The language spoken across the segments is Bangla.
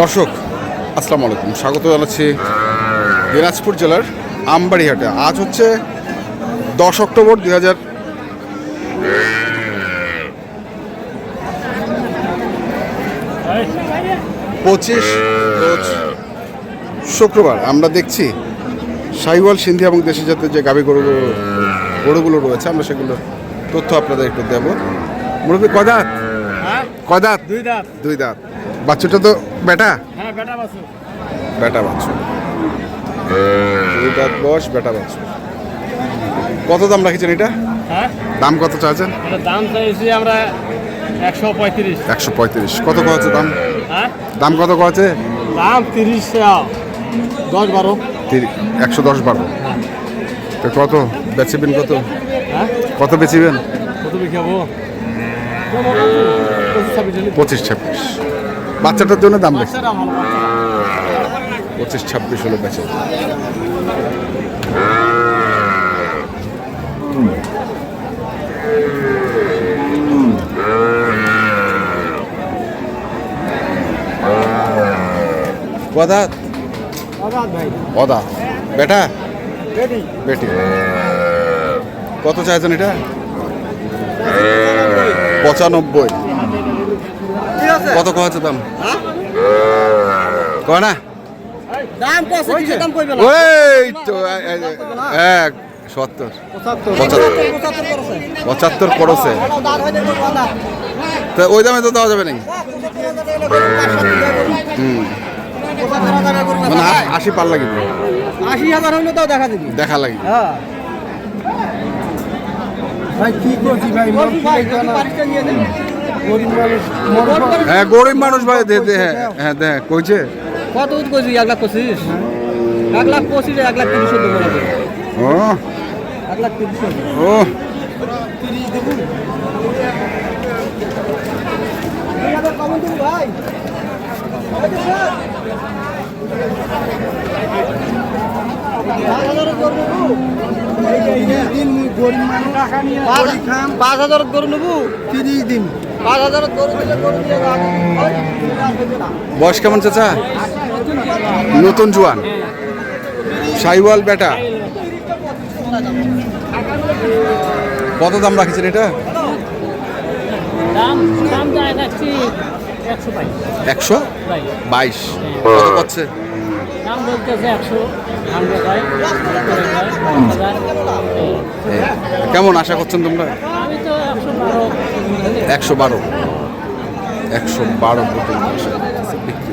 দর্শক আসসালামু আলাইকুম। স্বাগত জানাচ্ছি দিনাজপুর জেলার আমবাড়িহাটে। আজ হচ্ছে দশ অক্টোবর দুই হাজার পঁচিশ শুক্রবার। আমরা দেখছি সাইওয়াল সিন্ধি এবং দেশি জাতের যে গাভী গরু গরুগুলো রয়েছে আমরা সেগুলো তথ্য আপনাদের একটু দেবো। মুরব্বী কদাত হ্যাঁ। কদাত দুই দাঁত। দুই দাঁত। বাচ্চাটা তো বেটা? হ্যাঁ বেটা বাসু বেটা বাচ্চা দুই দাঁত বয়স বেটা বাচ্চা কত দাম রাখছেন এটা? হ্যাঁ? দাম কত চাইছেন? দাম চাইছি আমরা একশো পঁয়ত্রিশ। একশো পঁয়ত্রিশ। কত কছে দাম? হ্যাঁ? দাম কত কছে দাম তিরিশ দশ বারো। একশো দশ বারো। তো কত? বেচেবেন কত? হ্যাঁ? কত বেচিবেন? কত হলে পঁচিশ ছাব্বিশ। বাচ্চাটার জন্য দাম বেশি। পঁচিশ ছাব্বিশ হলো বেচে কদা বেটি। কত চাইছেন এটা? পঁচানব্বই। কত কছে দাম? কয় না? কত না। ওই তো এক সত্তর। পঁচাত্তর দাঁত হয়ে তা ওই দামে তো দেওয়া যাবে নাকি? হুম। মানে আশি পার লাগিব আশি হাজার হইলে তাও দেখা দিবি দেখা লাগি। হ্যাঁ। ভাই কি করছি ভাই? হ্যাঁ গরিব মানুষ ভাই দে দে হ্যাঁ হ্যাঁ। দে কইছে। কত উঠ করছি এক লাখ পঁচিশ? এক লাখ পঁচিশ এক লাখ তিরিশ দেবো ও। এক লাখ তিরিশ ও। ভাই। পাঁচ হাজার গরু নেব। তিরিশ দিন। বয়স কেমন চাচা? নতুন জোয়ান। সাইওয়াল বেটা। কত দাম রাখছেন এটা? দাম দাম একশো বাইশ। কত করছে দাম বলতেছে একশো। কেমন আশা করছেন তোমরা একশো বারো একশো বারো একশো বারো পর্যন্ত আশা করতেছে বিক্রি।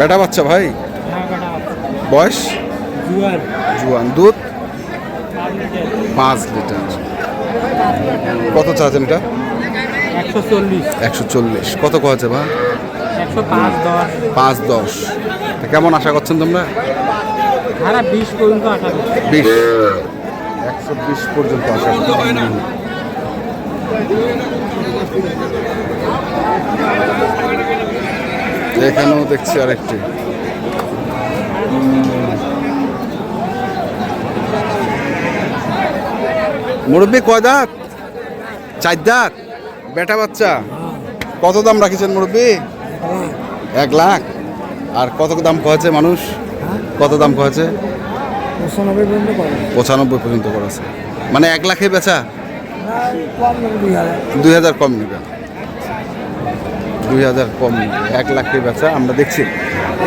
বেটা বাচ্চা ভাই? বয়স? জুয়ান। দুধ? পাঁচ লিটার। কত চাচ্ছেন এটা? একশো চল্লিশ। কত কয়েছে ভাই? পাঁচ দশ। কেমন আশা করছেন তোমরা? বিশ। একশো বিশ পর্যন্ত আশা এখানেও দেখছি আরেকটি। মুরব্বী কয় দাঁত? চার দাঁত? বেটা বাচ্চা? কত দাম রাখিছেন মুরব্বী? এক লাখ। আর কত দাম কয়েছে মানুষ? কত দাম কয়েছে পঁচানব্বই পর্যন্ত করে করেছে মানে এক লাখে বেচা? দুই হাজার। কম নেবে দুই হাজার কম, এক লাখে বেচা আমরা দেখছি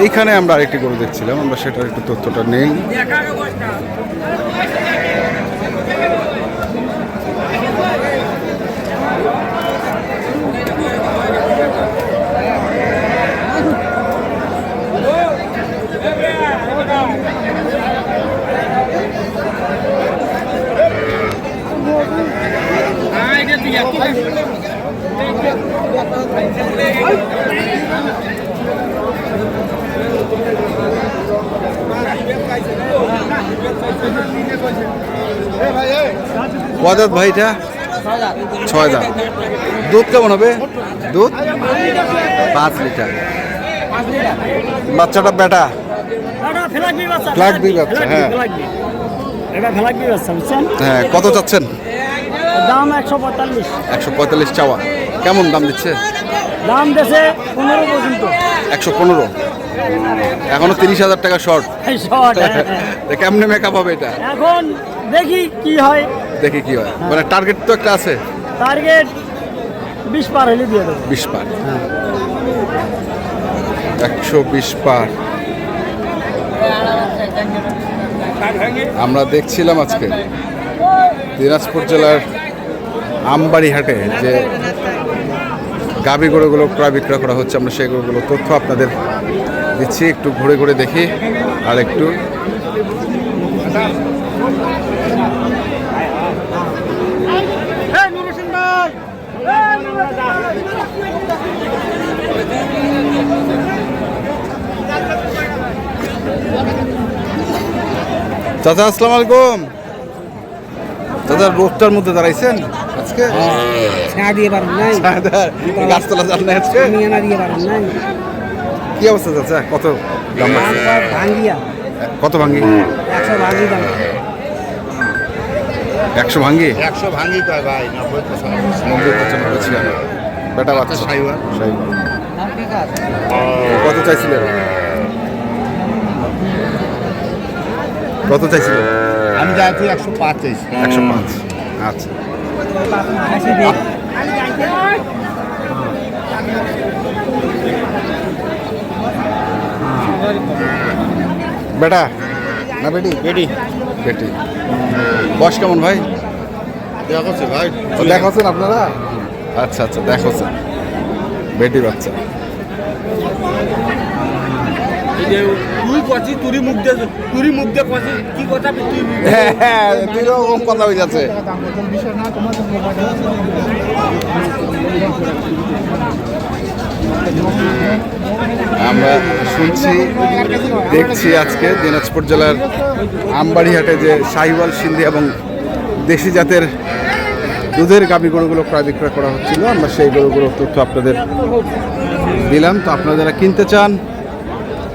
এইখানে আমরা আরেকটি গরু দেখছিলাম, আমরা সেটার একটু তথ্যটা নেই Thank. কদাত ভাইটা ছয় দুধ কেমন হবে? দুধ? পাঁচ লিটার। বাচ্চাটা বেটা? হ্যাঁ। হ্যাঁ কত চাচ্ছেন? দাম একশো পঁয়তাল্লিশ। একশো পঁয়তাল্লিশ চাওয়া। কেমন দাম দিচ্ছে? দাম দেশে পনেরো পর্যন্ত। একশো পনেরো। এখনও তিরিশ হাজার টাকা শর্ট শর্ট, হ্যাঁ, হ্যাঁ। কেমনে মেকআপ হবে এটা? এখন দেখি কি হয়। দেখি কি হয়। মানে টার্গেট তো একটা আছে। টার্গেট বিশ পার হলে দিয়ে দেবো। বিশ পার। একশো বিশ পার। আমরা দেখছিলাম আজকে দিনাজপুর জেলার আমবাড়ি হাটে যে গাভী গরুগুলো ক্রয় বিক্রয় করা হচ্ছে, আমরা সেই গরুগুলো তথ্য আপনাদের দিচ্ছি, একটু ঘুরে ঘুরে দেখি, আর একটু চাচা, আসসালামু আলাইকুম। চাচা রোডটার মধ্যে দাঁড়াইছেন? আজকে? ছাড় দিয়ে পারেন নাই। গাছতলা যান না আজকে? আমি এনা দিয়ে পারেন নাই। কি অবস্থা চাচা? কত দাম? ভাঙ্গিয়া। কত ভাঙ্গি? একশো ভাঙ্গি দাম। একশো ভাঙ্গি? একশো ভাঙি কয় ভাই? নব্বই পঁচানব্বই। নব্বই পঁচানব্বই ছিয়ানব্বই বেটা বাচ্চা। সাইওয়াল। সাইওয়াল। কত চাইছিলেন? কত চাইছিলেন? আমি যাচ্ছি একশো পাঁচ চাইছি একশো পাঁচ। আচ্ছা। বেটা না বেটি। বেটি। বেটি। বয়স কেমন ভাই? দেখছি ভাই। দেখাচ্ছেন আপনারা? আচ্ছা আচ্ছা দেখাচ্ছেন। বেটি বাচ্চা। তুই তুই? হ্যাঁ হ্যাঁ দুই কথা হয়ে যাচ্ছে। আমরা শুনছি, দেখছি আজকে দিনাজপুর জেলার আমবাড়িহাটে যে শাহিওয়াল সিন্ধি এবং দেশি জাতের দুধের গাভী গরুগুলো ক্রয় বিক্রয় করা হচ্ছিল। আমরা সেই গরুগুলোর তথ্য আপনাদের দিলাম। তো আপনারা যারা কিনতে চান